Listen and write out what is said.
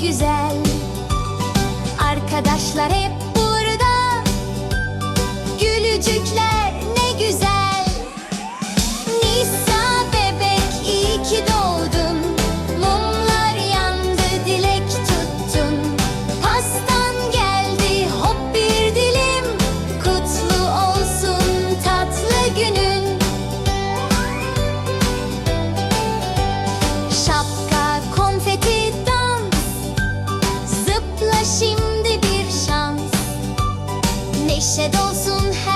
güzel. Arkadaşlar hep burada. Gülücükler ne güzel. Şimdi bir şans. Neşe dolsun her